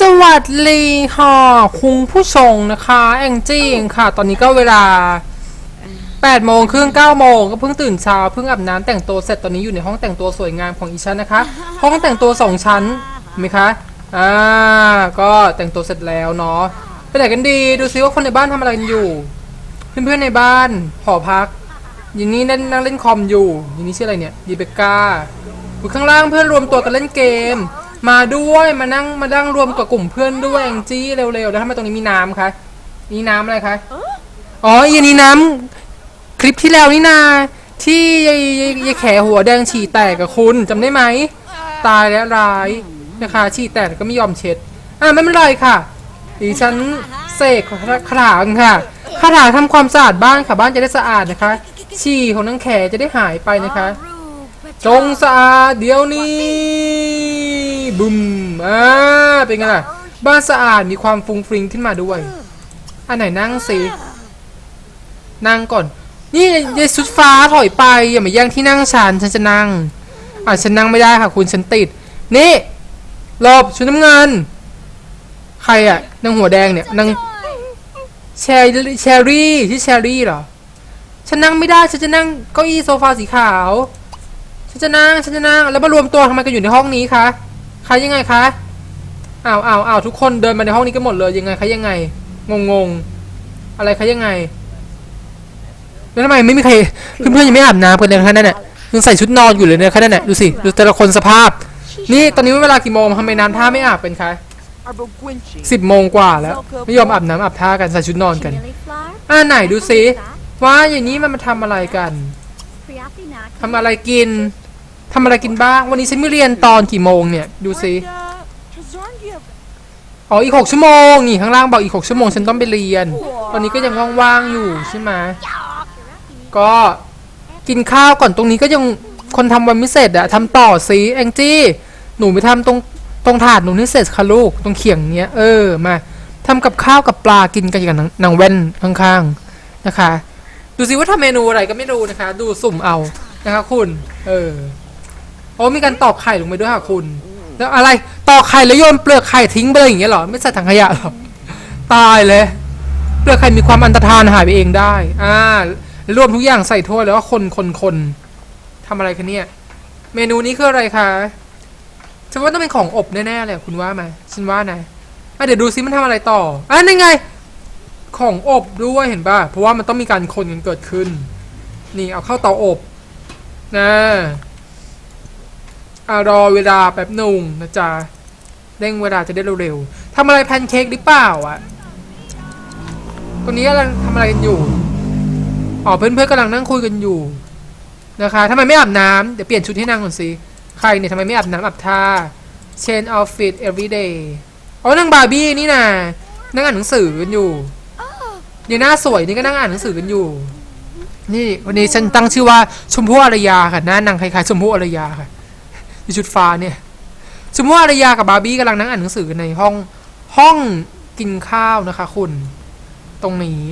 สวัสดีค่ะคุณผู้ชมนะคะแองจี้เองค่ะ ตอนนี้ก็เวลา8โมงครึ่ง9โมงก็เพิ่งตื่นเช้าเพิ่งอาบน้ำแต่งตัวเสร็จตอนนี้อยู่ในห้องแต่งตัวสวยงามของอีฉันนะคะ ห้องแต่งตัวสองชั้นเห็นไหมคะอ่าก็แต่งตัวเสร็จแล้วเนาะไปไหนกันดีดูซิว่าคนในบ้านทำอะไรกันอยู่ เพื่อนๆในบ้านหอพักอย่างนี้นั่งนั่งเล่นคอมอยู่อย่างนี้ชื่ออะไรเนี่ยดีเบก้าอยู่ข้างล่างเพื่อนรวมตัวกันเล่นเกม มาด้วยมานั่งมานั่งรวมกับกลุ่มเพื่อนด้วยแองจี้เร็วๆแล้วทำไมตรงนี้มีน้ำคะนี่น้ำอะไรคะอ๋ออันนี้น้ำคลิปที่แล้วนี่นาที่ยายยายยายแขหัวแดงฉี่แตกกับคุณจำได้ไหมตายแล้วร้ายนะคะฉี่แตกแต่ก็ไม่ยอมเช็ดอะไม่เป็นไรค่ะดิฉันเสกคาถาค่ะคาถาทำความสะอาดบ้านค่ะบ้านจะได้สะอาดนะคะ ฉี่ของนางแขจะได้หายไปนะคะ จงสะอาดเดี๋ยวนี้บุมอ่าเป็นไงล่ะบ้านสะอาดมีความฟรุงฟริงขึ้นมาด้วยอันไหนนั่งสินั่งก่อน นี่ยายสุดฟ้าถอยไปอย่ามาแย่งที่นั่งฉันฉันจะนั่งอะฉันนั่งไม่ได้ค่ะ คุณฉันติด นี่หลบชุดน้ำเงิน ใครอะนางหัวแดงเนี่ยนางแชร์แชรี่ที่แชรี่เหรอฉันนั่งไม่ได้ฉันจะนั่งเก้าอี้โซฟาสีขาว ฉันจะนั่งฉันจะนั่งแล้วมารวมตัวทำไมกันอยู่ในห้องนี้คะใครยังไงคะอ้าวอ้าวอ้าวทุกคนเดินมาในห้องนี้กันหมดเลยยังไงคะยังไงงงงอะไรคะยังไงแล้วทำไมไม่มีใครเพื่อนๆยังไม่อาบน้ำกันเลยคะนั่นน่ะยังใส่ชุดนอนอยู่เลยเนี่ยคะนั่นน่ะดูสิดูแต่ละคนสภาพ นี่ตอนนี้เวลากี่โมงทำไมน้ำท่าไม่อาบเป็นคะสิบโมงกว่าแล้วไม่ยอมอาบน้ำอาบท่ากันใส่ชุดนอนกันอ่าไหนดูสิว่าอย่างนี้มันมาทำอะไรกันทำอะไรกิน ทำอะไรกินบ้าง วันนี้ฉันไม่เรียนตอนกี่โมงเนี่ย ดูสิ อ๋อ อีกหกชั่วโมง นี่ข้างล่างบอกอีกหกชั่วโมงฉันต้องไปเรียน ตอนนี้ก็ยังว่างๆอยู่ใช่ไหมก็กินข้าวก่อนตรงนี้ก็ยังคนทำวันไม่เสร็จอะทำต่อสิแองจี้ หนูไปทำตรงตรงถาดหนูนี่เสร็จค่ะลูก ตรงเขียงเนี้ย เออ มาทำกับข้าวกับปลากินกันอย่างนางนางแว่นข้างๆนะคะ ดูสิว่าทำเมนูอะไรก็ไม่รู้นะคะ ดูสุ่มเอานะคะคุณ เออ โอ้มีการตอกไข่ลงไปด้วยค่ะคุณ แล้วอะไรตอกไข่แล้วโยนเปลือกไข่ทิ้งไปเลยอย่างเงี้ยเหรอไม่ใส่ถังขยะหรอตายเลย เปลือกไข่มีความอันตรธานหายไปเองได้ อ่ารวมทุกอย่างใส่ถ้วยแล้วก็คนคนคนทำอะไรคะเนี่ย เมนูนี้คืออะไรคะฉันว่าต้องเป็นของอบแน่ๆเลยคุณว่าไหมฉันว่านะอะเดี๋ยวดูซิมันทำอะไรต่ออะนั่นไง ของอบด้วยเห็นป่ะเพราะว่ามันต้องมีการคนกันเกิดขึ้น นี่เอาเข้าเตาอบนะ อะรอเวลาแป๊บหนึ่งนะจ๊ะเร่งเวลาจะได้เร็วๆทำอะไรแพนเค้กหรือเปล่าอะตรงนี้กำลังทำอะไรกันอยู่อ๋อเพื่อนๆกำลังนั่งคุยกันอยู่นะคะทำไมไม่อาบน้ำเดี๋ยวเปลี่ยนชุดให้นางก่อนสิใครเนี่ยทำไมไม่อาบน้ำอาบท่า change outfit every day อ๋อนางบาร์บี้นี่นะนั่งอ่านหนังสือกันอยู่ยังหน้าสวยนี่ก็นั่งอ่านหนังสือกันอยู่ นี่วันนี้ฉันตั้งชื่อว่าชมพู่อารยาค่ะหน้านางคล้ายๆชมพู่อารยาค่ะ ในชุดฟ้าเนี่ยชมพู่อารยากับบาร์บี้กำลังนั่งอ่านหนังสือกันในห้องห้องกินข้าวนะคะคุณ ตรงนี้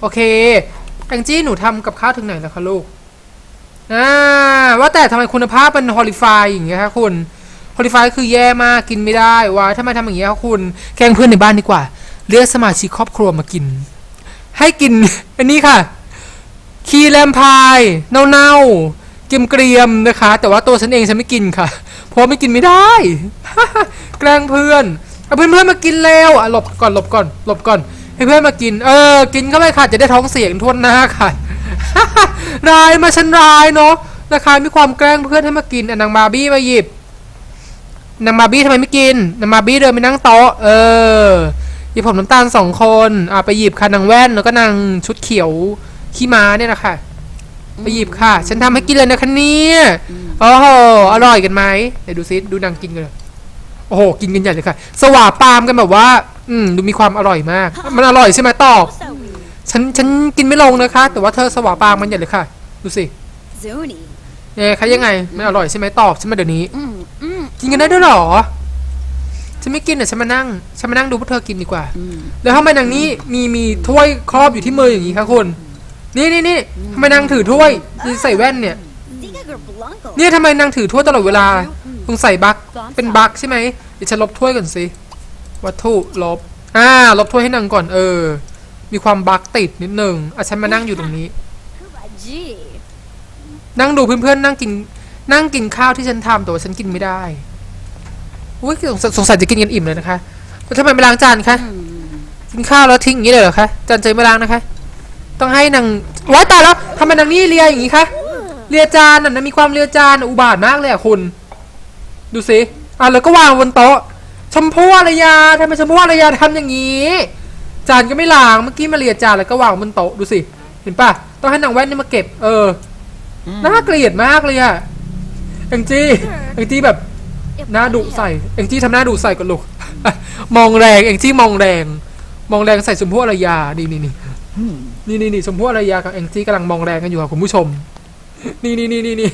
โอเคแองจี้หนูทำกับข้าวถึงไหนแล้วคะลูกอ่าว่าแต่ทำไมคุณภาพเป็นฮอลิฟายอย่างเงี้ยคะคุณฮอลิฟายคือแย่มากกินไม่ได้วะทำไมทำอย่างเงี้ยคะคุณแกงเพื่อนในบ้านดีกว่า เรียกสมาชิกครอบครัวมากิน ให้กิน อันนี้ค่ะ คีแลมพายเน่าๆ เกรียมๆนะคะ แต่ว่าตัวฉันเองฉันไม่กินค่ะ เพราะไม่กินไม่ได้ แกล้งเพื่อนเอาเพื่อนๆมากินเร็วอะหลบก่อนหลบก่อนหลบก่อน ให้เพื่อนมากิน เออ กินเข้าไปค่ะจะได้ท้องเสียงทวนหน้าค่ะร้ายมาฉันร้ายเนาะนะคะมีความแกล้งเพื่อนให้มากินอนางบาร์บี้มาหยิบนางบาร์บี้ทำไมไม่กินนางบาร์บี้เดินไปนั่งโต๊ะเออหยิบผมน้ำตาลสองคนอะไปหยิบค่ะนางแว่นแล้วก็นางชุดเขียวขี้ม้าเนี่ยนะคะ ไปหยิบค่ะ ฉันทำให้กินเลยนะคะเนี่ยโอ้โหอร่อยกันไหมไหนดูซิดูนางกินกันเลยโอ้โหกินกันใหญ่เลยค่ะ สว่าปามกันแบบว่า อืมดูมีความอร่อยมาก มันอร่อยใช่ไหมตอบฉันฉันกินไม่ลงนะคะ แต่ว่าเธอสว่าปามมันใหญ่เลยค่ะ ดูสิ Zuni. เนี่ยคะยังไงมันอร่อยใช่ไหมตอบฉันมาเดี๋ยวนี้ Mm, mm, กินกันได้ด้วยเหรอฉันไม่กินอะฉันมานั่งฉันมานั่งดูพวกเธอกินดีกว่า mm. แล้วทำไมนางนี้มีมีถ้วยครอบอยู่ที่มืออย่างนี้คะคุณ นี่นี่นี่ทำไมนางถือถ้วยนี่ใส่แว่นเนี่ย Ziga Blanco. เนี่ยทำไมนางถือถ้วยตลอดเวลาสงใส่บั๊กเป็นบั๊กใช่ไหมดิฉันลบถ้วยก่อนสิวัตถุลบอ่าลบถ้วยให้นางก่อนเออ มีความบั๊กติดนิดนึงอะฉันมานั่งอยู่ตรงนี้ Gee. นั่งดูเพื่อนๆนั่งกิน นั่งกินข้าวที่ฉันทำแต่ว่าฉันกินไม่ได้อุ้ยสงสัยสงสัยจะกินกันอิ่มเลยนะคะแล้วทำไมไม่ล้างจานคะกินข้าวแล้วทิ้งอย่างนี้เลยเหรอคะจานเจไม่ล้างนะคะ ต้องให้นางว้ายตายแล้วทำไมนางนี่เลียอย่างนี้คะเลียจานน่ะนะมีความเลียจานน่ะอุบาทมากเลยอะคุณ ดูสิอะแล้วก็วางบนโต๊ะชมพู่อารยาทำไมชมพู่อารยาทำอย่างนี้ จานก็ไม่ล้างเมื่อกี้มาเลียจานแล้วก็วางบนโต๊ะดูสิเห็นปะต้องให้นางแว่นนี่มาเก็บ เออน่าเกลียดมากเลยอะแองจี้แองจี้แบบหน้าดุใส่แองจี้ทำหน้าดุใส่กับลูกมองแรงแองจี้มองแรง มองแรงใส่ชมพู่อารยานี่นี่นี่ นี่นี่นี่ชมพู่อารยากับแองจี้กำลังมองแรงกันอยู่ค่ะคุณผู้ชม นี่นี่นี่นี่นี่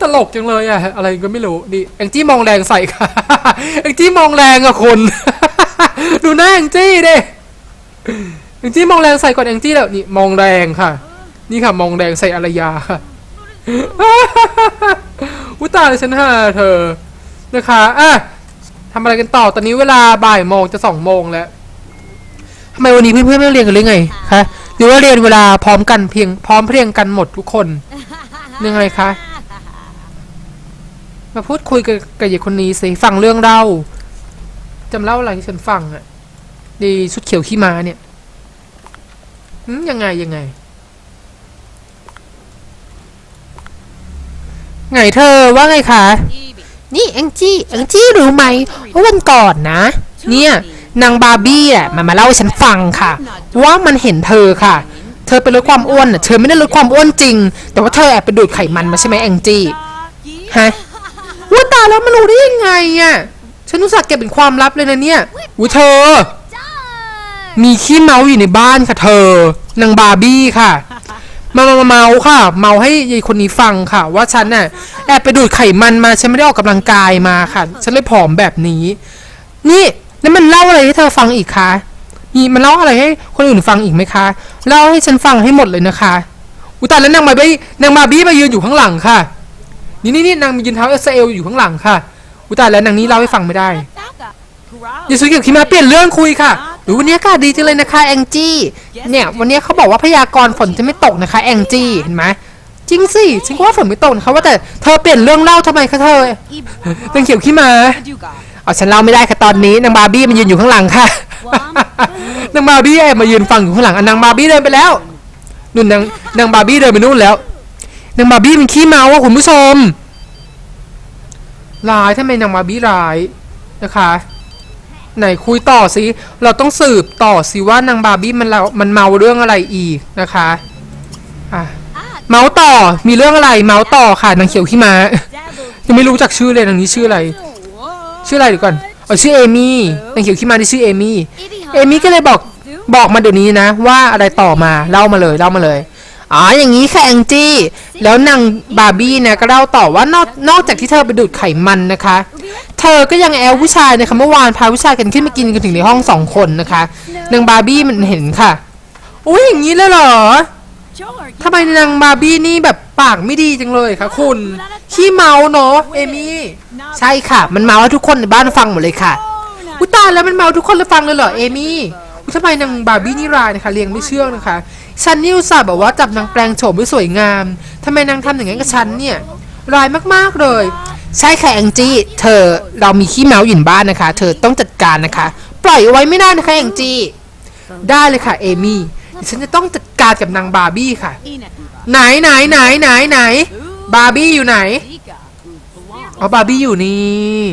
ตลกจังเลยอะอะไรก็ไม่รู้นี่แองจี้มองแรงใส่ค่ะแองจี้มองแรงอะคนดูหน้าแองจี้ดิแองจี้มองแรงใส่ก่อนแองจี้แล้วนี่มองแรงค่ะ นี่ค่ะมองแดงใส่อารยาค่ะอุตาเลยฉันหาเธอนะคะอะทำอะไรกันต่อตอนนี้เวลาบ่ายโมงจะสองโมงแล้ว ทำไมวันนี้เพื่อนๆไม่เรียนกันหรือไงคะหรือว่าเรียนเวลาพร้อมกันเพียงพร้อมเพรียงกันหมดทุกคนยังไงคะ มาพูดคุยกับกับเด็กคนนี้สิฟังเรื่องเล่าจำเล่าอะไรที่ฉันฟังอะดีชุดเขียวขี้ม้าเนี่ยยังไงยังไง ไงเธอว่าไงคะนี่แองจี้แองจี้รู้ไหมว่าวันก่อนนะ เนี่ย นางบาร์บี้อะมันมาเล่าให้ฉันฟังค่ะ ว่ามันเห็นเธอค่ะ เธอไปลดความอ้วนอะเธอไม่ได้ลดความอ้วนจริง แต่ว่าเธอแอบไปดูดไขมันมาใช่ไหมแองจี้ฮะว่าตายแล้วมันรู้ได้ยังไงอะฉันรู้สึกเก็บเป็นความลับเลยนะเนี่ยอุ้ยเธอ มีขี้เมาอยู่ในบ้านค่ะ เธอนางบาร์บี้ค่ะมามามาเมาค่ะ เมาให้ยายคนนี้ฟังค่ะ ว่าฉันน่ะแอบไปดูดไขมันมาฉันไม่ได้ออกกำลังกายมาค่ะ ฉันเลยผอมแบบนี้ นี่ แล้วมันเล่าอะไรให้เธอฟังอีกคะมีมันเล่าอะไรให้คนอื่นฟังอีกไหมคะ เล่าให้ฉันฟังให้หมดเลยนะคะ อุยตายแล้วนางบาร์บี้นางบาร์บี้มายืนอยู่ข้างหลังค่ะ นี่นี่นี่นางมียืนเท้าเอสเอลอยู่ข้างหลังค่ะ อุยตายแล้วนางนี้เล่าให้ฟังไม่ได้อย่าสุกิคิมาเปลี่ยนเรื่องคุยค่ะหรือวันนี้อากาศดีจังเลยนะคะแองจี้ เนี่ยวันนี้เขาบอกว่าพยากรณ์ฝนจะไม่ตกนะคะแองจี้เห็นไหมจริงสิฉันก็ว่าฝนไม่ตกนะคะว่าแต่เธอเปลี่ยนเรื่องเล่าทำไมคะเธอตังเขียวขี้มา เอาฉันเล่าไม่ได้ค่ะตอนนี้นางบาร์บี้มันยืนอยู่ข้างหลังค่ะ นางบาร์บี้แอบมายืนฟังอยู่ข้างหลังอะนางบาร์บี้เดินไปแล้วนู่นนางนางบาร์บี้เดินไปนู่นแล้วนางบาร์บี้มันขี้เมาอะคุณผู้ชมร้ายทำไมนางบาร์บี้ร้ายนะคะ ไหนคุยต่อสิเราต้องสืบต่อสิว่านางบาร์บี้มันเรามันเมาเรื่องอะไรอีกนะคะอะเมาต่อมีเรื่องอะไรเมาต่อค่ะนางเขียวขี้ม้ายังไม่รู้จักชื่อเลยนางนี้ชื่ออะไร ชื่ออะไรเดี๋ยวก่อนอ๋อชื่อเอมี่นางเขียวขี้ม้าที่ชื่อเอมี่เอมี่ก็เลยบอกบอกมาเดี๋ยวนี้นะ ว่าอะไรต่อมาเล่ามาเลยเล่ามาเลยอ๋ออย่างนี้ค่ะแองจี้ แล้วนางบาร์บี้เนี่ยก็เล่าต่อว่านอกนอกจากที่เธอไปดูดไขมันนะคะ เธอก็ยังแอลผู้ชายนะคะเมื่อวานพาผู้ชายกันขึ้นมากินกันถึงในห้องสองคนนะคะนางบาร์บี้มันเห็นค่ะอุ้ยอย่างนี้เลยเหรอ ทำไมนางบาร์บี้นี่แบบปากไม่ดีจังเลยคะคุณขี้เมาเนาะเอมี่ใช่ค่ะ มันเมาให้ทุกคนในบ้านฟังหมดเลยค่ะอุยตายแล้วมันเมาทุกคนเลยฟังเลยเหรอเอมี่อุยทำไมนางบาร์บี้นี่ร้ายนะคะเลี้ยงไม่เชื่องนะคะฉันนี่อุตส่าห์แบบว่าจับนางแปลงโฉมไว้สวยงามทำไมนางทำอย่างนั้นกับฉันเนี่ยร้ายมากๆเลย ใช่ค่ะแองจี้เธอเรามีขี้เมาอยู่ในบ้านนะคะ เธอต้องจัดการนะคะ ปล่อยเอาไว้ไม่ได้นะคะแองจี้ได้เลยค่ะเอมี่ ฉันจะต้องจัดการกับนางบาร์บี้ค่ะ ไหนไหนไหนไหนไหนบาร์บี้อยู่ไหนอ๋อบาร์บี้อยู่นี่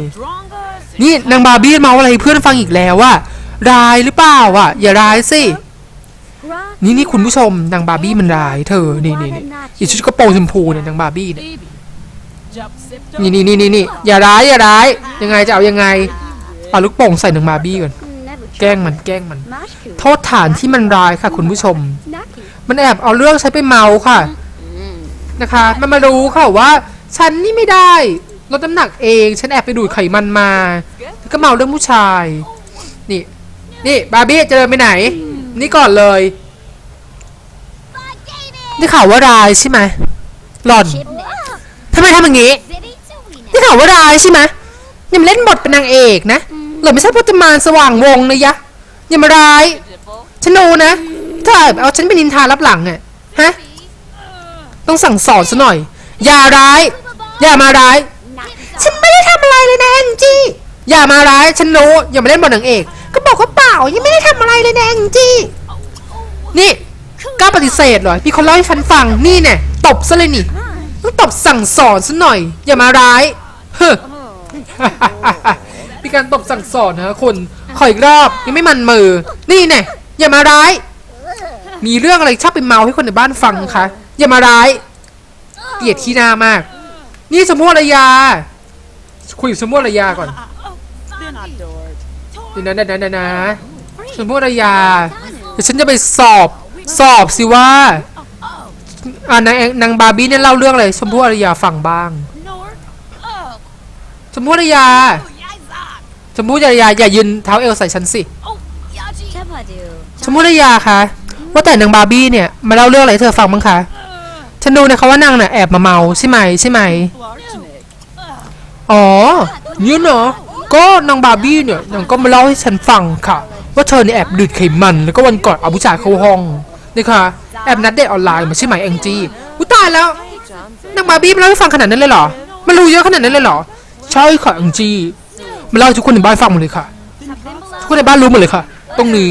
นี่นางบาร์บี้เมาอะไรให้เพื่อนฟังอีกแล้วว่าร้ายหรือเปล่าอะ อย่าร้ายสิ นี่นี่คุณผู้ชมนางบาร์บี้มันร้ายเธอ นี่นี่นี่อีชุดกระโปรงชมพูเนี่ยนางบาร์บี้เนี่ยนี่นี่นี่นี่นี่อย่าร้ายอย่าร้าย ยังไงจะเอายังไงเอาลูกโป่งใส่นางบาร์บี้ก่อน Never แกล้งมันแกล้งมัน โทษฐานที่มันร้ายค่ะ คุณผู้ชม มันแอบเอาเรื่องใช้ไปเมาค่ะ นะคะ มันมารู้ค่ะว่า ฉันนี่ไม่ได้ลดน้ำหนักเอง ฉันแอบไปดูดไขมันมาแล้วก็เมาเรื่องผู้ชาย นี่ นี่บาร์บี้จะเดินไปไหน นี่ก่อนเลยนี่ข่าวว่าร้ายใช่ไหมหล่อนทำไมทำอย่างนี้นี่ข่าวว่าร้ายใช่ไหมย่ามาเล่นบทเป็นนางเอกนะ เราไม่ใช่พจมานสว่างวงนะยะ อย่ามาร้ายฉันรู้นะ ถ้าเอาฉันไปนินทารับหลังอะฮะ ต้องสั่งสอนซะหน่อย อย่าร้าย อย่ามาร้าย ฉันไม่ได้ทำอะไรเลยนะแองจี้ อย่ามาร้าย ฉันรู้ อย่ามาเล่นบทนางเอก ก็บอกว่าเปล่า ยังไม่ได้ทำอะไรเลยนะแองจี้ นี่กล้าปฏิเสธเหรอมีคนเล่าให้ฉันฟัง นี่เนี่ยตบซะเลยนี่ ต้องตบสั่งสอนซะหน่อย อย่ามาร้าย เฮ้อ มีการตบสั่งสอนนะคุณขออีกรอบยังไม่มันมือ นี่เนี่ยอย่ามาร้าย มีเรื่องอะไรชอบไปเมาให้คนในบ้านฟังคะอย่ามาร้าย เกลียดขี้หน้ามาก นี่ชมพู่อารยา คุยกับชมพู่อารยาก่อนเดี๋ยวนะเดี๋ยวนะเดี๋ยวนะชมพู่อารยาเดี๋ยวฉันจะไปสอบสอบสิว่าอ่านางนางบาร์บี้เนี่ยเล่าเรื่องอะไรชมพู่อารยาฟังบ้าง Nor. ชมพู่อารยา ชมพู่จริยาอย่ายืนเท้าเอลใส่ฉันสิชมพู่จริยาคะว่าแต่นางบาร์บี้เนี่ยมาเล่าเรื่องอะไรเธอฟังบ้างคะฉันดูนะคะว่านางน่ะแอบมาเมาใช่ไหมใช่ไหมอ๋อเนเนาะก็นางบาร์บี้เนี่ยนางก็มาเล่าให้ฉันฟังค่ะ ว่าเธอเนี่ยแอบดูดไขมัน แล้วก็วันก่อนเอาผู้ชายเข้าห้องนี่ค่ะแอบนัดเดทออนไลน์มาใช่ไหมแองจี้อุ้ตายแล้วนางบาร์บี้มาเล่าให้ฟังขนาดนั้นเลยเหรอมานรู้เยอะขนาดนั้นเลยเหรอใช่ค่ะแองจี้ มาเล่าให้ทุกคนในบ้านฟังหมดเลยค่ะ ทุกคนในบ้านรู้หมดเลยค่ะ ตรงนี้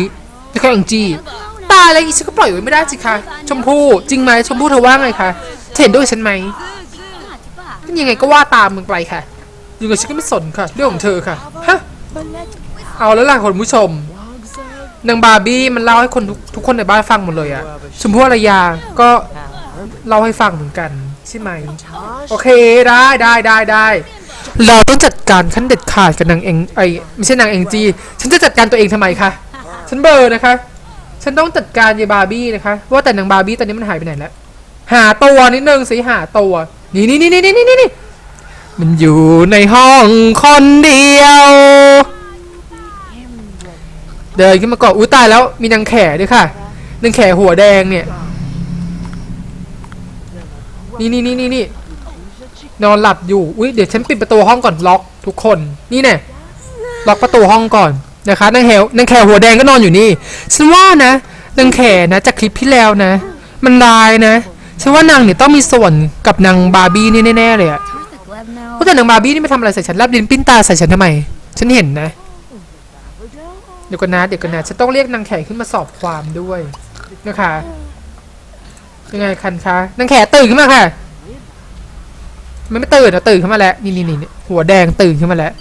นี่ค่ะแองจี้ ตายแล้วอีฉันก็ปล่อยไว้ไม่ได้สิคะชมพู่จริงไหมชมพู่เธอว่าไงคะเธอเห็นด้วยฉันไหมยังไงก็ว่าตามมึงไปค่ะยังไงฉันก็ไม่สนค่ะ เรื่องของเธอค่ะฮะเอาแล้วล่ะคุณผู้ชมนางบาร์บี้มันเล่าให้คนทุกทุกคนในบ้านฟังหมดเลยอะชมพู่อารยาก็เล่าให้ฟังเหมือนกัน ใช่ไหม โอเคได้ได้ได้ได้ เราต้องจัดการขั้นเด็ดขาดกับนางเองไอไม่ใช่นางเองจีฉันจะจัดการตัวเองทำไมคะฉันเบอร์นะคะ ฉันต้องจัดการยายบาร์บี้นะคะ ว่าแต่นางบาร์บี้ตอนนี้มันหายไปไหนแล้วหาตัวนิดนึงสิหาตัวนี่นี่นี่นี่นี่นี่นี่มันอยู่ในห้องคนเดียว เดินขึ้นมาก่อนอุ้ยตายแล้วมีนางแข่ด้วยค่ะนางแข่หัวแดงเนี่ย นี่นี่นี่นี่นี่ นอนหลับอยู่ อุ้ยเดี๋ยวฉันปิดประตูห้องก่อนล็อกทุกคน นี่เนี่ยล็อกประตูห้องก่อนนะคะนางแข่นางแขหัวแดงก็นอนอยู่นี่ ฉันว่านะนางแขนะจากคลิปที่แล้วนะ มันลายนะ ฉันว่านางเนี่ยต้องมีส่วนกับนางบาร์บี้นี่แน่ๆเลยอะว่าแต่นางบาร์บี้นี่ไม่ทำอะไรใส่ฉันแลบลิ้นปิ้นตาใส่ฉันทำไม ฉันเห็นนะ เดี๋ยวกันนะ เดี๋ยวกันนะ ฉันต้องเรียกนางแขขึ้นมาสอบความด้วยนะคะ ยังไงคันคะ นางแขตื่นขึ้นมาค่ะ มันไม่ตื่นนะตื่นขึ้นมาแล้วนี่นี่นี่หัวแดงตื่นขึ้นมาแล้ว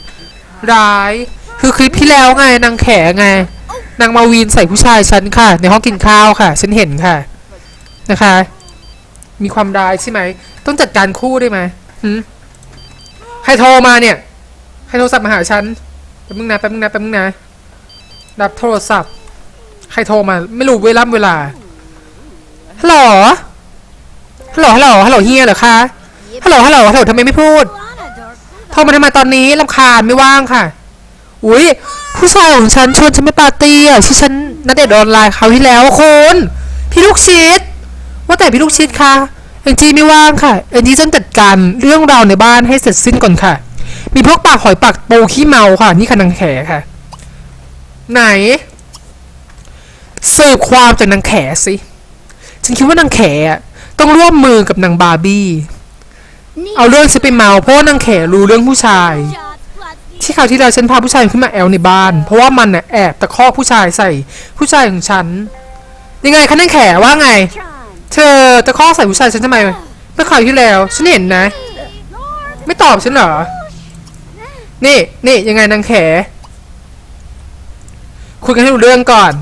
ร้ายคือคลิปที่แล้วไงนางแขกไงนางมาวีนใส่ผู้ชายฉันค่ะ ในห้องกินข้าวค่ะ ฉันเห็นค่ะนะคะ มีความร้ายใช่ไหม ต้องจัดการคู่ได้ไหมใครโทรมาเนี่ยใครโทรศัพท์มาหาฉันแป๊บนึงนะแป๊บนึงนะแป๊บนึงนะรับโทรศัพท์ ใครโทรมาไม่รู้เวลาเวลาฮัลโหลฮัลโหลฮัลโหลฮัลโหลเฮียเหรอคะ ฮัลโหลฮัลโหลฮัลโหลทำไมไม่พูด Lana, dark. โทรมาทำไมตอนนี้ลำคาญไม่ว่างค่ะ อุ้ยผู้ชายของฉันชวนฉันไปปาร์ตี้อะที่ฉันนัดเดทออนไลน์คราวที่แล้วคุณพี่ลูกชิด ว่าแต่พี่ลูกชิดคะเอ็นจีไม่ว่างค่ะเอ็นจีต้องจัดการเรื่องราวในบ้านให้เสร็จสิ้นก่อนค่ะ มีพวกปากหอยปากปูขี้เมาค่ะ นี่ค่ะนางแขค่ะ ไหนสืบความจากนางแขสิฉันคิดว่านางแขอะต้องร่วมมือกับนางบาร์บี้ เอาเรื่องฉันไปเมาเพราะว่านางแขรู้เรื่องผู้ชาย ที่คราวที่เราฉันพาผู้ชายขึ้นมาแอลในบ้าน เพราะว่ามันน่ะแอบตะคอกผู้ชายใส่ผู้ชายของฉัน ยังไงคะนางแขว่าไง เธอตะคอกใส่ผู้ชายฉันทำไม เมื่อคราวที่แล้วฉันเห็นนะ ไม่ตอบฉันเหรอ นี่นี่ยังไงนางแข คุยกันให้รู้เรื่องก่อน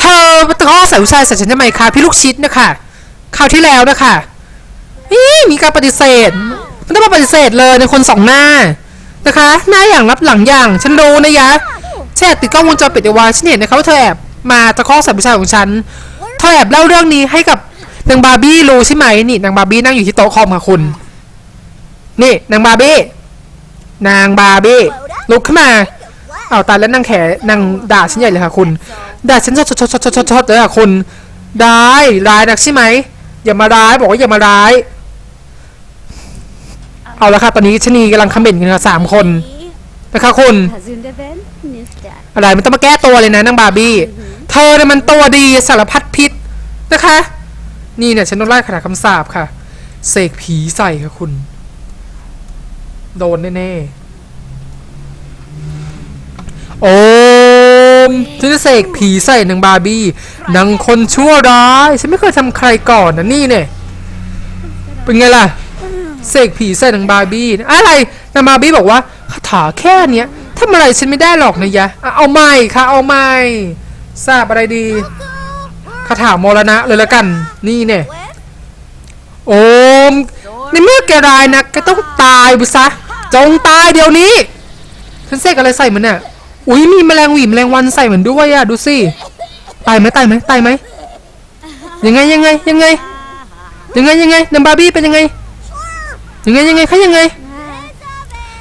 เธอตะคอกใส่ผู้ชายใส่ฉันทำไมคะพี่ลูกชิดนะคะคราวที่แล้วนะคะ นี่มีการปฏิเสธ มันต้องมาปฏิเสธเลยในคนสองหน้านะคะ หน้าอย่างรับหลังอย่าง ฉันรู้นะยะฉันแอบติดกล้องวงจรปิดเอาไว้ฉันเห็นนะคะว่าเธอแอบมาตะคอกใส่ผู้ชายของฉันเธอแอบเล่าเรื่องนี้ให้กับนางบาร์บี้รู้ใช่ไหมนี่นางบาร์บี้นั่งอยู่ที่โต๊ะคอมค่ะคุณ นี่นางบาร์บี้นางบาร์บี้ลุกขึ้นมาเอาตายแล้วนางแขนางด่าฉันใหญ่เลยค่ะคุณด่าฉันชดชดชดชดชดเลยอะคุณได้ร้ายนักใช่ไหมอย่ามาร้ายบอกว่าอย่ามาร้าย เอาละค่ะตอนนี้ชนีกำลังคอมเมนต์กันค่ะสามคนนะคะคุณ อะไรมันต้องมาแก้ตัวเลยนะนางบาร์บี้ เธอเนี่ยมันตัวดีสารพัดพิษนะคะ นี่เนี่ยฉันต้องไล่คาถาคำสาปค่ะ เสกผีใส่ค่ะคุณ โดนแน่ๆ โอมฉันจะเสกผีใส่นางบาร์บี้นางคนชั่วร้าย ฉันไม่เคยทำใครก่อนนะนี่เนี่ย เป็นไงล่ะ เสกผีใส่นางบาร์บี้อะไรนางบาร์บี้บอกว่าคาถาแค่เนี้ยทำอะไรฉันไม่ได้หรอกนะยะอะเอาไม่ค่ะเอาไม่ทราบอะไรดีคาถามรณะเลยละกัน นี่เนี่ยโอมในเมื่อแกรายนะแกต้องตายบุษะจงตายเดี๋ยวนี้ฉันเสกอะไรใส่มันเนี่ยอุ้ยมีแมลงหวีแมลงวันใส่เหมือนด้วยอะดูสิตายไหมตายไหมตายไหมยังไงยังไงยังไงยังไงยังไงนางบาร์บี้เป็นยังไง ยังไงยังไงคะยังไง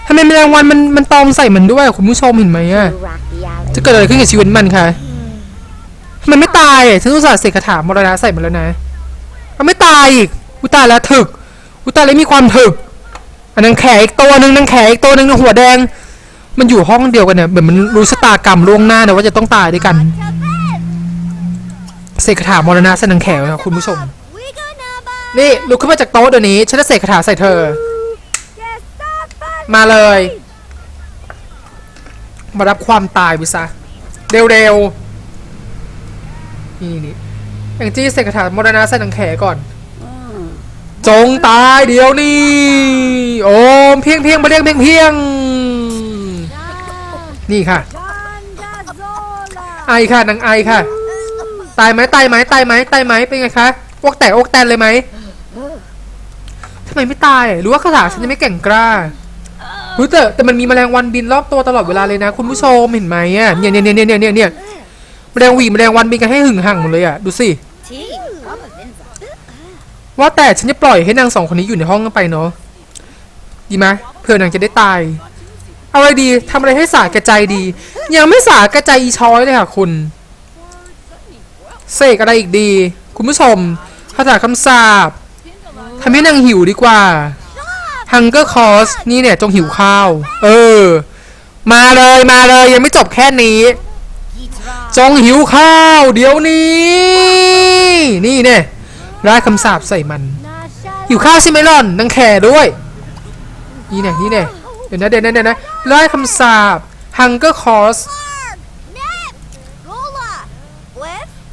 ทำไมแมลงวันมันมันตอมใส่มันด้วยคุณผู้ชมเห็นไหมอะจะเกิดอะไรขึ้นกับชีวิตมันคะมันไม่ตายฉันอุตส่าห์เสกคาถามรณะใส่มันแล้วนะมันไม่ตายอีกอุตายแล้วถึก อุตายแล้วมีความถึกอันนังแขอีกตัวหนึ่งนังแขอีกตัวหนึ่งหัวแดง มันอยู่ห้องเดียวกันเนี่ยเหมือนมันรู้ชะตากรรมล่วงหน้านะว่าจะต้องตายด้วยกันเสกคาถามรณะใส่นางแขนะคุณผู้ชม นี่ลุกขึ้นมาจากโต๊ะเดี๋ยวนี้ฉันจะเสกคาถาใส่เธอ มาเลย มารับความตายไปซะเร็วๆนี่นี่แองจี้เสกคาถามรณะใส่นางแขก่อน จงตายเดี๋ยวนี้โอมเพียงเพียงมาเรียงเพียงเพียงนี่ค่ะไอค่ะนางไอค่ะ ตายไหมตายไหมตายไหมตายไหมเป็นไงคะอกแตกอกแตนเลยไหม ทำไมไม่ตายหรือว่าคาถาฉันยังไม่แกร่งกล้ารู้แต่แต่มันมีแมลงวันบินรอบตัวตลอดเวลาเลยนะ คุณผู้ชมเห็นไหมอะเนี่ยเนี่ยเนี่ยเนี่ยเนี่ยเนี่ยแมลงหวีแมลงวันบินกันให้หึงห่างหมดเลยอะดูสิ Tea. Mama Vinza. ว่าแต่ฉันจะปล่อยให้นางสองคนนี้อยู่ในห้องกันไปเนาะดีไหมเผื่อนางจะได้ตายเอาอะไรดีทำอะไรให้สาแก่ใจดี ยังไม่สาแก่ใจอีช้อยเลยค่ะคุณเสกอะไรอีกดี คุณผู้ชมคาถาคำสาป ทำให้นางหิวดีกว่า Hunger Cause นี่เนี่ยจงหิวข้าว เออ มาเลยมาเลยยังไม่จบแค่นี้ จงหิวข้าว เดี๋ยวนี้ นี่เนี่ยได้คำสาปใส่มัน หิวข้าวใช่ไหมล่อนนางแข่ด้วย นี่เนี่ยนี่เนี่ยเดี๋ยวนะเดี๋ยวนะเดี๋ยวนะไล่คำสาป Hunger Cause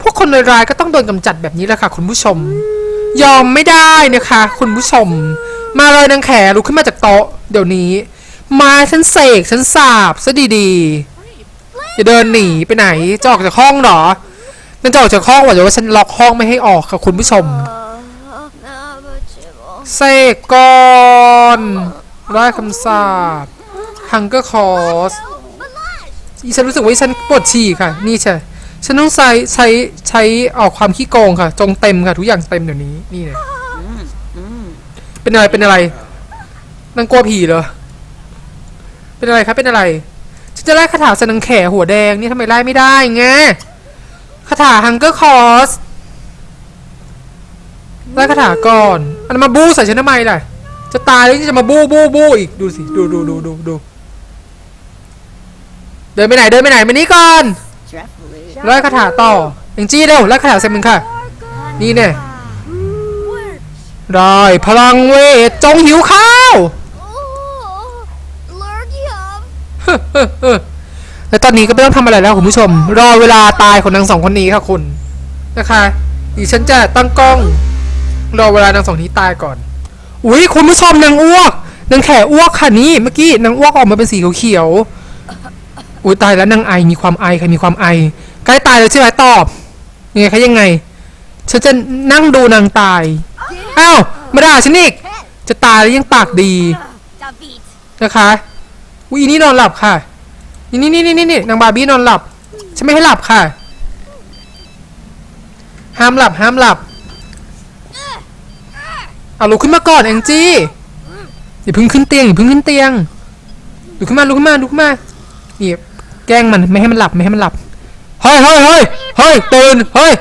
พวกคนร้ายก็ต้องโดนกำจัดแบบนี้แหละค่ะคุณผู้ชม ยอมไม่ได้นะคะ คุณผู้ชม มาเลยนางแขลุกขึ้นมาจากโต๊ะเดี๋ยวนี้ มาฉันเสกฉันสาบซะดีๆอย่าเดินหนีไปไหนจะออกจากห้องเหรอนั่นจะออกจากห้องว่าเดี๋ยวว่าฉันล็อกห้องไม่ให้ออกค่ะคุณผู้ชมเสกก่อนไล่คำสาป Hunger Cause อีฉันรู้สึกว่าฉันปวดฉี่ค่ะ นี่ใช่ ฉันต้องใช้ใช้ใช้ออกความขี้โกงค่ะ จงเต็มค่ะ ทุกอย่างเต็มเดี๋ยวนี้นี่เลยเป็นอะไรเป็นอะไรนางกลัวผีเหรอเป็นอะไรครับเป็นอะไรฉันจะไล่คาถาสนังแขหัวแดงนี่ทำไมไล่ไม่ได้ไงคาถา Hunger Cause ไล่คาถาก่อนอันนนมาบู้ใส่ฉันทำไมล่ะจะตายแล้วยังจะมาบู้บู้บู้อีกดูสิดูดูดูดูดูเดินไปไหนเดินไปไหนมานี่ก่อน Carefully. ไล่คาถาต่ออย่างจี้เร็วไล่คาถาใส่มึงค่ะ นี่เนี่ยได้พลังเวทจงหิวข้าว Lurgium. และตอนนี้ก็ไม่ต้องทำอะไรแล้วคุณผู้ชม รอเวลาตายของนางสองคนนี้ค่ะคุณนะคะดิฉันจะตั้งกล้อง รอเวลานางสองนี้ตายก่อน อุ้ยคุณผู้ชมนางอ้วกนางแขอ้วกค่ะนี่เมื่อกี้นางอ้วกออกมาเป็นสีเขียวๆอุ้ยตายแล้วนางไอมีความไอใครมีความไอ ใกล้ตายแล้วใช่ไหมตอบยังไงคะยังไง ฉันจะนั่งดูนางตาย อ้าวมาด่าฉันอีก จะตายแล้วยังปากดี David. นะคะอุ้ยอีนี่นอนหลับค่ะ นี่นี่นี่นี่นี่นางบาร์บี้นอนหลับ ฉันไม่ให้หลับค่ะ ห้ามหลับห้ามหลับ เอาลุกขึ้นมาก่อนแองจี้อย่าเพิ่งขึ้นเตียงอย่าเพิ่งขึ้นเตียงลุกขึ้นมาลุกขึ้นมาลุกขึ้นมานี่แกล้งมันไม่ให้มันหลับไม่ให้มันหลับ เฮ้ยเฮ้ยเฮ้ยเฮ้ยตื่นเฮ้ย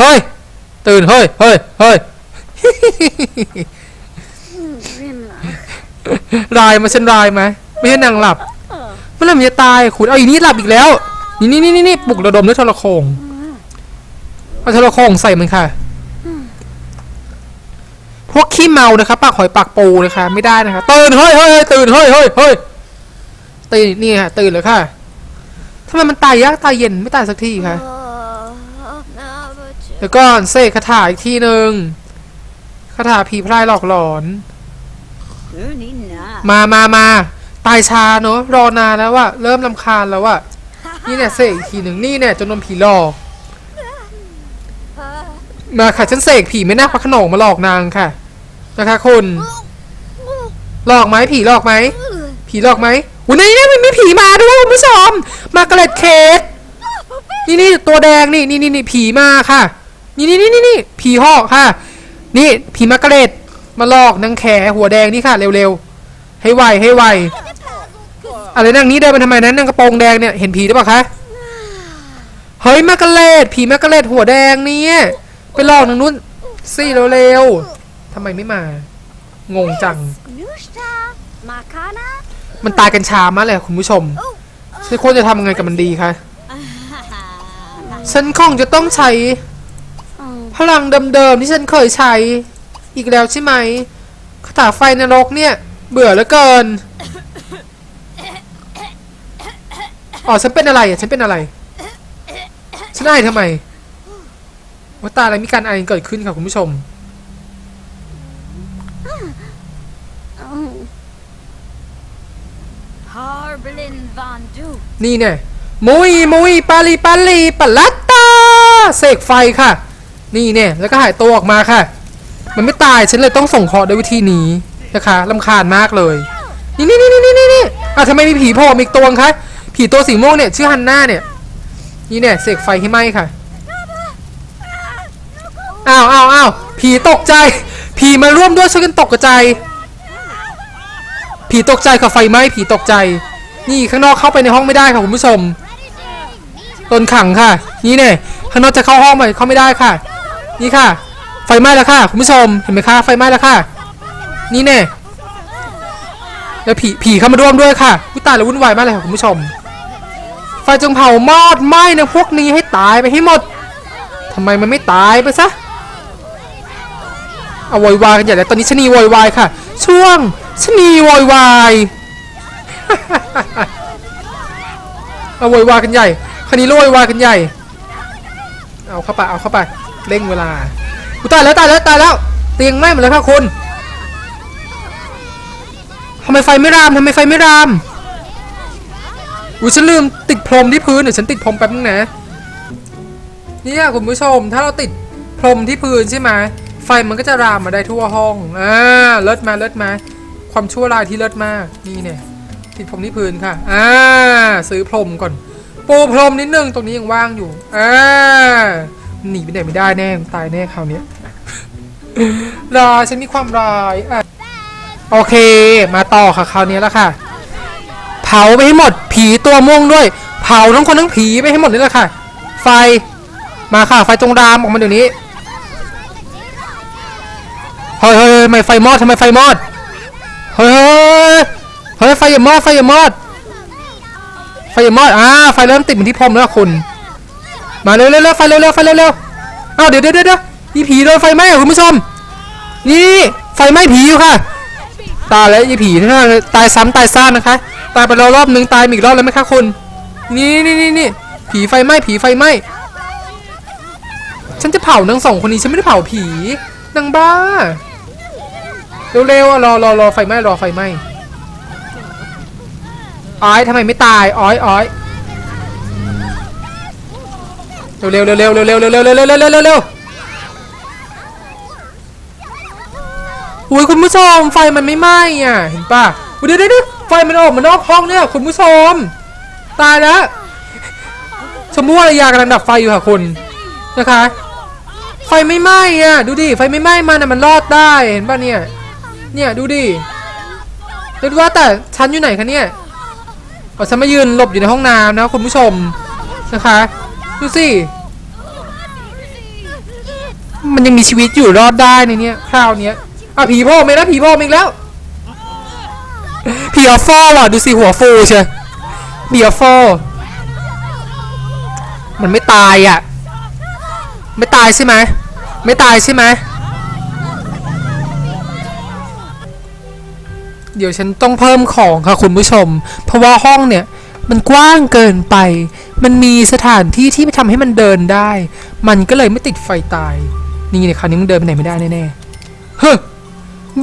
เฮ้ยตื่นเฮ้ยเฮ้ยเฮ้ยรายมาฉันรายไหมไม่ให้นางหลับเมื่อไหร่มันจะตายคุณเอาอีนี่หลับอีกแล้ว นี่นี่นี่นี่ปลุกระดมด้วยโทรโขงเอาโทรโขงใส่มันค่ะ พวกขี้เมานะคะปากหอยปากปูนะคะ ไม่ได้นะคะตื่นเฮ้ยเฮ้ยเฮ้ยตื่นเฮ้ยเฮ้ยเฮ้ยตื่นนี่ค่ะตื่นเลยค่ะ ทำไมมันตายยากตายเย็นไม่ตายสักทีคะ Oh, number two. เดี๋ยวก่อนเสกคาถาอีกทีหนึ่งคาถาผีพรายหลอกหลอน Uni na. มามามาตายช้าเนอะรอนานแล้วอะเริ่มลำคาญแล้วอะนี่เนี่ยเสกอีกทีหนึ่งนี่เนี่ยจนนมผีหลอกมาค่ะฉันเสกผีไม่น่าพระโขนงมาหลอกนางค่ะ นะคะคุณหลอกไหมผีหลอกไหมผีหลอกไหม วันนี้เนี่ยมันมีผีมาด้วยคุณผู้ชม มาเกล็ดเค้กนี่นี่ตัวแดงนี่นี่นี่นี่ผีมาค่ะ นี่นี่นี่นี่นี่ผีหอกค่ะ นี่ผีมาเกล็ดมาหลอกนางแขหัวแดงนี่ค่ะเร็วๆ ให้ไวให้ไวอะไรนางนี้เดินมาทำไมนั้นนางกระโปรงแดงเนี่ยเห็นผีหรือเปล่าคะ เฮ้ยมาเกล็ดผีมาเกล็ดหัวแดงเนี่ยไปหลอกนางนู้นสิเร็วๆทำไมไม่มา งงจัง มันตายกันช้ามากเลยคุณผู้ชมฉันควรจะทำยังไงกับมันดีคะฉันคงจะต้องใช้ พลังเดิมๆที่ฉันเคยใช้ อีกแล้วใช่ไหมคาถาไฟนรกเนี่ย เบื่อเหลือเกินอ๋อฉันเป็นอะไรอะฉันเป็นอะไร ฉันไอทำไมว่าตายอะไรมีการไอเกิดขึ้นค่ะคุณผู้ชม Harbin Van Du. นี่เนี่ยมุยมุยปาลีปาลีปะลัตตาเสกไฟค่ะ นี่เนี่ยแล้วก็หายตัวออกมาค่ะ มันไม่ตายฉันเลยต้องส่งเคราะห์ด้วยวิธีนี้นะคะลำคาญมากเลย นี่นี่นี่นี่นี่นี่อะทำไมมีผีโผล่มาอีกตัวคะผีตัวสีม่วงเนี่ยชื่อฮันน่าเนี่ยนี่เนี่ยเสกไฟให้ไหมค่ะอ้าวอ้าวอ้าวผีตกใจ ผีมาร่วมด้วยช่วยกันตกกระจ ผีตกใจกับไฟไหม้ผีตกใจ นี่ข้างนอกเข้าไปในห้องไม่ได้ค่ะคุณผู้ชมตนขังค่ะ นี่เนี่ยข้างนอกจะเข้าห้องไปเข้าไม่ได้ค่ะ นี่ค่ะ ไฟไหม้แล้วค่ะคุณผู้ชมเห็นไหมคะไฟไหม้แล้วค่ะ นี่เนี่ยแล้วผีผีเข้ามาร่วมด้วยค่ะวิตายแล้ววุ่นวายมากเลยค่ะคุณผู้ชม ไฟจงเผามอดไหม้นะพวกนี้ให้ตายไปให้หมดทำไมมันไม่ตายไปซะเอาโวยวายกันใหญ่แล้วตอนนี้ชนีโวยวายค่ะ ช่วง ชนีโวยวายเอาโวยวายกันใหญ่คันนี้โวยวายกันใหญ่ เอาเข้าไปเอาเข้าไปเร่งเวลากูตายแล้วตายแล้วตายแล้วเตียงไหม้หมดแล้วค่ะคุณทำไมไฟไม่รามทำไมไฟไม่รามอุ้ยฉันลืมติดพรมที่พื้นเดี๋ยวฉันติดพรมแป๊บนึงนะเนี่ยคุณผู้ชม ถ้าเราติดพรมที่พื้นใช่ไหมไฟมันก็จะรามมาได้ทั่วห้องอ่าเลิศมาเลิศมา ความชั่วร้ายที่เลิศมากนี่เนี่ยติดพรมที่พื้นค่ะอ่าซื้อพรมก่อนปูพรมนิดนึงตรงนี้ยังว่างอยู่อ่าหนีไปไหนไม่ได้แน่ตายแน่คราวนี้ยรายฉันมีความร้ายอะโอเค มาต่อค่ะคราวนี้แล้วค่ะ เผาไปให้หมด ผีตัวม่วงด้วย เผาทั้งคนทั้งผีไปให้หมดนี่แหละค่ะ ไฟมาค่ะ ไฟจงรามออกมาเดี๋ยวนี้เฮ้ยเฮ้ยเฮ้ยทำไมไฟมอดทำไมไฟมอด เฮ้ยเฮ้ยไฟอย่ามอดไฟอย่ามอดไฟอย่ามอดอ่าไฟเริ่มติดเหมือนที่พรมแล้วคุณ มาเร็วเร็วเร็วไฟเร็วเร็วไฟเร็วเร็วอ้าวเดี๋ยวเดี๋ยวเดี๋ยวอีผีโดนไฟไหม้คุณผู้ชม นี่ไฟไหม้ผีอยู่ค่ะ ตายแล้วอีผีที่นั่นตายซ้ำตายซ่านนะคะ ตายไปแล้วรอบหนึ่งตายอีกรอบแล้วไหมคะคุณ นี่นี่นี่นี่ผีไฟไหม้ผีไฟไหม้ฉันจะเผานางสองคนนี้ฉันไม่ได้เผาผีนางบ้า เร็วๆอะรอรอรอไฟไหม้รอไฟไหม้อ้อยทำไมไม่ตายอ้อยอ้อยเร็วเร็วเร็วเร็วเร็วเร็วเร็วเร็วเร็วเร็วเร็วเร็วเร็วเร็วอุ้ยคุณผู้ชมไฟมันไม่ไหม้อะเห็นป่ะอุ๊ยเดี๋ยวเดี๋ยวไฟมันออกมานอกห้องเนี่ยคุณผู้ชม ตายแล้วชมพู่อารยากำลังดับไฟอยู่ค่ะคุณนะคะ ไฟไม่ไหม้อะดูดิไฟไม่ไหม้มันอะมันรอดได้เห็นป่ะเนี่ย เนี่ยดูดิเรียกว่าแต่ฉันอยู่ไหนคะเนี่ยเอาฉันมายืนหลบอยู่ในห้องน้ำนะคุณผู้ชมนะคะดูสิมันยังมีชีวิตอยู่รอดได้ในเนี้ยคราวเนี้ยอะผีโผล่มาแล้วผีโผล่มาอีกแล้วพีออฟโฟว่ะดูสิหัวฟูเชียพีออฟโฟมันไม่ตายอะ ไม่ตายใช่ไหมไม่ตายใช่ไหม เดี๋ยวฉันต้องเพิ่มของค่ะคุณผู้ชม เพราะว่าห้องเนี่ยมันกว้างเกินไป มันมีสถานที่ที่ทำให้มันเดินได้ มันก็เลยไม่ติดไฟตาย นี่เนี่ยคราวนี้มึงเดินไปไหนไม่ได้แน่ๆเฮ้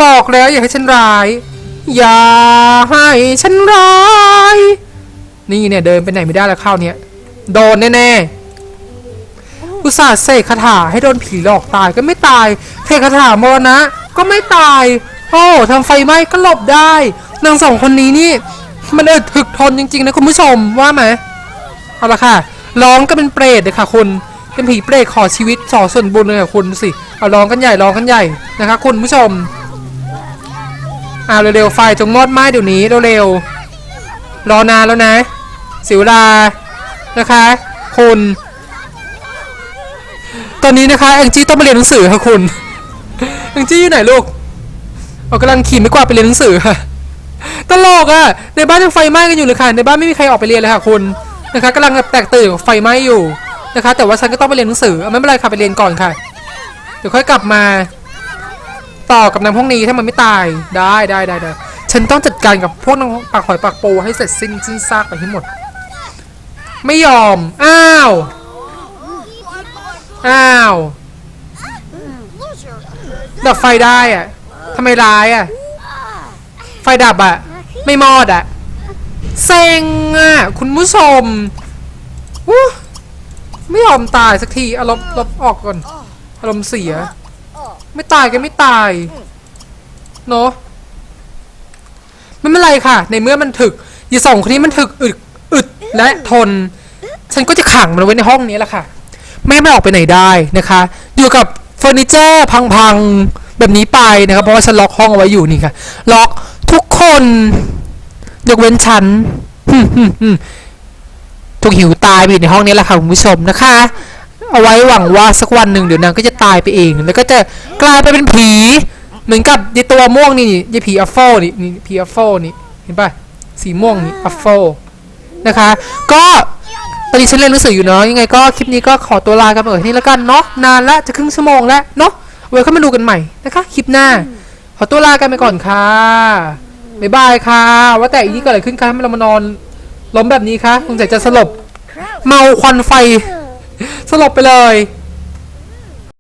บอกแล้วอย่าให้ฉันร้าย อย่าให้ฉันร้าย นี่เนี่ยเดินไปไหนไม่ได้แล้วคราวเนี้ยโดนแน่ๆอุตส่าห์เสกคาถาให้โดนผีหลอกตายก็ไม่ตายเสกคาถามรณะก็ไม่ตาย โอ้ทำไฟไหม้ก็หลบได้ นางสองคนนี้นี่ มันเออถึกทนจริง ๆ นะคุณผู้ชมว่าไหมเอาละค่ะ ร้องก็เป็นเปรตเลยค่ะคุณเป็นผีเปรตขอชีวิตสอส่วนบุญเลยค่ะคุณสิเอาร้องกันใหญ่ร้องกันใหญ่นะคะ คุณผู้ชมเอาเร็วๆไฟจงมอดไหม้เดี๋ยวนี้เร็วๆรอนานแล้วนะ สิวลานะคะ คุณ ตอนนี้นะคะแองจี้ต้องมาเรียนหนังสือค่ะคุณแองจี้อยู่ไหนลูก เอากำลังขี่ไม่กว่าไปเรียนหนังสือค่ะตลกอะ่ะ ในบ้านยังไฟไหม้กันอยู่เลยค่ะ ในบ้านไม่มีใครออกไปเรียนเลยค่ะคุณนะคะกำลังแตกตื่นกับไฟไหม้อยู่นะคะ แต่ว่าฉันก็ต้องไปเรียนหนังสือเอาไม่เป็นไรค่ะไปเรียนก่อนค่ะ เดี๋ยวค่อยกลับมา ต่อกับนางพวกนี้ถ้ามันไม่ตายได้ได้ได้ได้ฉันต้องจัดการกับพวกนางปากหอยปากปูให้เสร็จสิ้นสิ้นซากไปให้หมด ไม่ยอม อ้าว อ้าวดับไฟได้อะ ทำไมร้ายอะไฟดับอะไม่มอดอะเซ็งอะคุณผู้ชมอู้ไม่ยอมตายสักทีอาลบลบออกก่อน อารมณ์เสีย ไม่ตายก็ไม่ตาย เนาะไม่เป็นไรค่ะ ในเมื่อมันถึกอย่สองคนนี้มันถึกอึดอึดและทน ฉันก็จะขังมันไว้ในห้องนี้แหละค่ะ ไม่ให้มันออกไปไหนได้นะคะ อยู่กับเฟอร์นิเจอร์พังๆ แบบนี้ไปนะครับ เพราะว่าฉันล็อกห้องเอาไว้อยู่นี่ค่ะ ล็อกทุกคน ยกเว้นฉันหึ่มหึ่มหึ่มถูกหิวตายไปอยู่ในห้องนี้แหละค่ะคุณผู้ชมนะคะ เอาไว้หวังว่าสักวันหนึ่งเดี๋ยวนางก็จะตายไปเอง แล้วก็จะกลายไปเป็นผี เหมือนกับยายตัวม่วงนี่นี่ยายผีอัฟโฟนี่นี่ผีอัฟโฟนี่เห็นป่ะสีม่วงนี่อัฟโฟนะคะ ก็ตอนนี้ฉันเรียนหนังสืออยู่เนาะยังไงก็คลิปนี้ก็ขอตัวลากันไปก่อนที่แล้วกันเนาะนานละจะครึ่งชั่วโมงแล้วเนาะ ไว้เข้ามาดูกันใหม่นะคะ คลิปหน้า ขอตัวลากันไปก่อนค่ะบ๊ายบายค่ะ ว่าแต่อีนี่เกิดอะไรขึ้นคะทำไมเรามานอนล้มแบบนี้คะสงสัยจะสลบ เมาควันไฟ สลบไปเลย